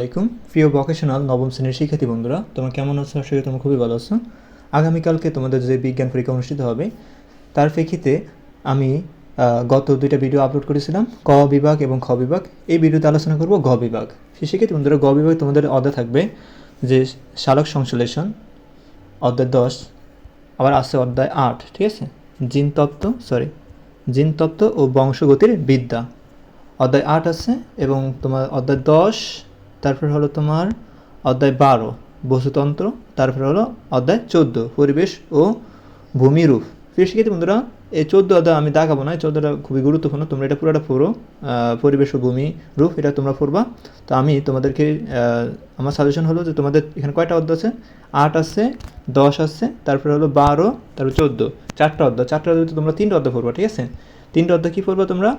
আলাইকুম। প্রিয় ভোকেশনাল নবম শ্রেণির শিক্ষার্থী বন্ধুরা, তোমরা কেমন আছো? আশা করি তোমরা খুবই ভালো আছো। আগামীকালকে তোমাদের যে বিজ্ঞান পরীক্ষা অনুষ্ঠিত হবে, তার প্রেক্ষিতে আমি গত দুইটা ভিডিও আপলোড করেছিলাম, ক বিভাগ এবং খ বিভাগ। এই ভিডিওতে আলোচনা করব গ বিভাগ। শিক্ষার্থী বন্ধুরা, গ বিভাগ তোমাদের অধ্যায় থাকবে যে শালক সংশ্লেষণ, অধ্যায় দশ, আবার আছে অধ্যায় আট, ঠিক আছে? জিনতত্ত্ব সরি জিনতত্ত্ব ও বংশগতির বিদ্যা। অধ্যায় আট আছে এবং তোমার অধ্যায় দশ তারপর হলো তোমার অধ্যায় বারো, বস্তুতন্ত্র। তারপর হলো অধ্যায় চোদ্দ, পরিবেশ ও ভূমিরূপ। শিক্ষার্থী বন্ধুরা, এই চোদ্দ অধ্যায় আমি দেখাবো না। এই চোদ্দটা খুবই গুরুত্বপূর্ণ। তোমরা এটা পুরোটা পড়ো। পরিবেশ ও ভূমি রূপ এটা তোমরা পড়বা। তো আমি তোমাদেরকে আমার সাজেশন হলো যে তোমাদের এখানে কয়টা অধ্যায় আছে? আট আছে, দশ আছে, তারপরে হলো বারো, তারপর চোদ্দ। চারটা অধ্যায়। চারটা অধ্যায় তোমরা তিনটা অধ্যায় পড়বা, ঠিক আছে? তিনটা অধ্যায় কী পড়বা তোমরা?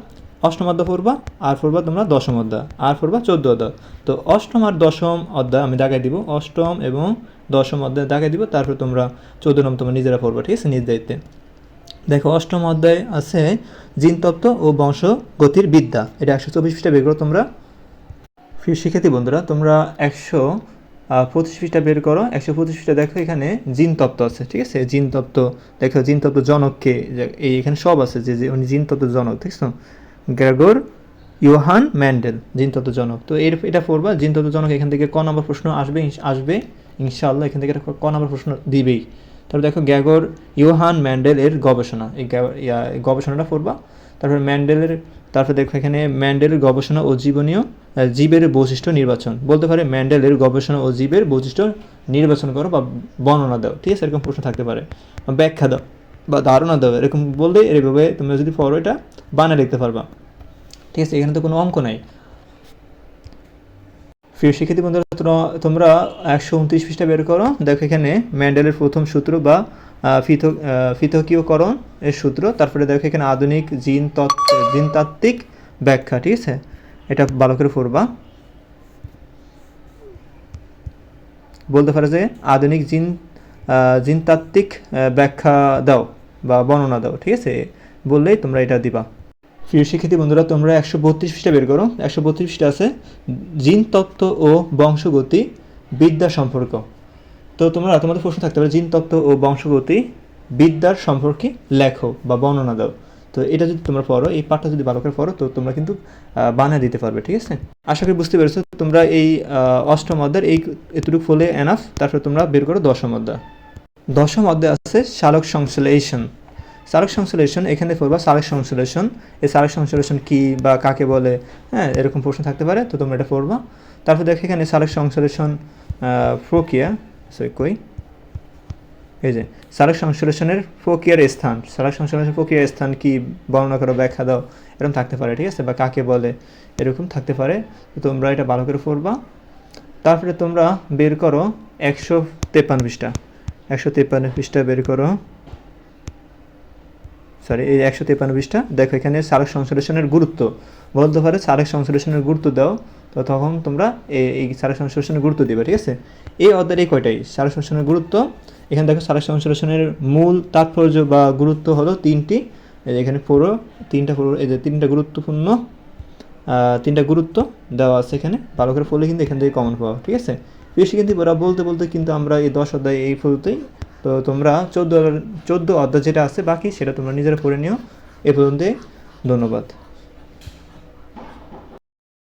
অষ্টম অধ্যায় পড়বা, আর পড়বা তোমরা দশম অধ্যায়, আর পড়বা চোদ্দ অধ্যায়। তো অষ্টম আর দশম অধ্যায় আমি দাগাই দিব, অষ্টম এবং দশম অধ্যায় দাগাই দিব, তারপর তোমরা চোদ্দ নম্বর তোমরা নিজেরা পড়বা, ঠিক আছে? নিজ দায়িত্বে। দেখো, অষ্টম অধ্যায় আছে জিনতত্ত্ব ও বংশগতির বিদ্যা। এটা একশো চব্বিশ পৃষ্ঠা বের করো তোমরা। শিক্ষার্থী বন্ধুরা, তোমরা একশো পঁচিশ পৃষ্ঠা বের করো। একশো পঁচিশ পৃষ্ঠা দেখো, এখানে জিনতত্ত্ব আছে, ঠিক আছে? জিনতত্ত্ব দেখো জিনতত্ত্ব জনককে এই এখানে সব আছে, যে উনি জিনতত্ত্ব জনক দেখছ গ্রেগর, ইউহান ম্যান্ডেল জিনতত্ত্ব জনক তো এর এটা পড়বা জিনতত্ত্ব জনক এখান থেকে ক নম্বর প্রশ্ন আসবে আসবে, ইনশাআল্লাহ এখান থেকে ক নম্বর প্রশ্ন দিবেই। তারপর দেখো, গ্যাগর, ইউহান ম্যান্ডেল এর গবেষণা। এই গবেষণাটা পড়বা। তারপর ম্যান্ডেলের তারপর দেখো এখানে ম্যান্ডেলের গবেষণা ও জীবনীয় জীবের বৈশিষ্ট্য নির্বাচন। বলতে পারে ম্যান্ডেলের গবেষণা ও জীবের বৈশিষ্ট্য নির্বাচন করো বা বর্ণনা দাও। ঠিক আছে? এরকম প্রশ্ন থাকতে পারে। ব্যাখ্যা দাও বা ধারণা দাও। এরকম বললে এভাবে তুমি যদি পড়ো এটা বানা লিখতে পারবা। ঠিক আছে, এখানে তো কোনো অঙ্ক নাই। প্রিয় শিক্ষার্থী বন্ধুরা, তোমরা- একশো উনত্রিশ পৃষ্ঠা বের করো। দেখো এখানে ম্যান্ডেলের প্রথম সূত্র বা ফিথ- ফিথকীয়করণ এর সূত্র। তারপরে দেখো এখানে আধুনিক জিন তত্ত্ব জিনতাত্ত্বিক ব্যাখ্যা, ঠিক আছে? এটা ভালো করে পড়বা। বলতে পারে যে আধুনিক জিন জিনতাত্ত্বিক ব্যাখ্যা দাও বা বর্ণনা দাও, ঠিক আছে? বললেই তোমরা এটা দিবা। প্রিয় শিক্ষার্থী বন্ধুরা, তোমরা একশো বত্রিশ পৃষ্ঠা বের করো। একশো বত্রিশ পৃষ্ঠা আছে, জিন তত্ত্ব ও বংশগতি বিদ্যা সম্পর্ক। তো তোমরা, তোমাদের প্রশ্ন থাকতে পারে, জিন তত্ত্ব ও বংশগতি বিদ্যার সম্পর্কে লেখো বা বর্ণনা দাও। তো এটা যদি তোমরা পড়ো, এই পাঠটা যদি ভালো করে পড়ো, তো তোমরা কিন্তু বানিয়ে দিতে পারবে, ঠিক আছে? আশা করি বুঝতে পেরেছ, তোমরা এই অষ্টম অধ্যায়ের এই এতটুকু ফলে এনাফ তারপরে তোমরা বের করো দশম অধ্যায়। দশম অধ্যায় আছে সালোক সংশ্লেষণ। সালোক সংশ্লেষণ, এখানে পড়বা সালোক সংশ্লেষণ। এই সালোক সংশ্লেষণ কি বা কাকে বলে? হ্যাঁ এরকম প্রশ্ন থাকতে পারে, তো তোমরা এটা পড়বা। তারপর দেখো এখানে সালোক সংশ্লেষণ প্রক্রিয়া, সরি, কই? এই যে সালোক সংশ্লেষণের প্রক্রিয়ার স্থান সালোক সংশ্লেষণের প্রক্রিয়ার স্থান কি? বর্ণনা করো, ব্যাখ্যা দাও, এরকম থাকতে পারে, ঠিক আছে? বা কাকে বলে, এরকম থাকতে পারে, তো তোমরা এটা ভালো করে পড়বা। তারপরে তোমরা বের করো একশো তেপ্পান্ন পৃষ্ঠা, একশো তেপ্পান্ন পৃষ্ঠা বের করো। সরি এই একশো পৃষ্ঠা। দেখো, এখানে সারক সংশ্লেষণের গুরুত্ব। বলতে পারে সারক সংশ্লেষণের গুরুত্ব দাও, তো তখন তোমরা এই- সারক সংশ্লেষণের গুরুত্ব দিবে, ঠিক আছে? এই অধ্যায়ের এই কয়টাই? সারক সংশ্লেষণের গুরুত্ব, এখানে দেখো সারক সংশ্লেষণের মূল তাৎপর্য বা গুরুত্ব হলো তিনটি। এখানে পুরো তিনটা পুরো, এই যে তিনটা গুরুত্বপূর্ণ তিনটা গুরুত্ব দেওয়া আছে এখানে। ভালো করে ফলে কিন্তু এখান থেকে কমন পাওয়া, ঠিক আছে? বেশি কিন্তু ওরা বলতে বলতে কিন্তু আমরা এই দশ অধ্যায় এই পর্যন্তই তো তোমরা চোদ্দ চোদ্দ অধ্যায় যেটা আছে বাকি, সেটা তোমরা নিজেরা পড়ে নিও। এ পর্যন্তই, ধন্যবাদ।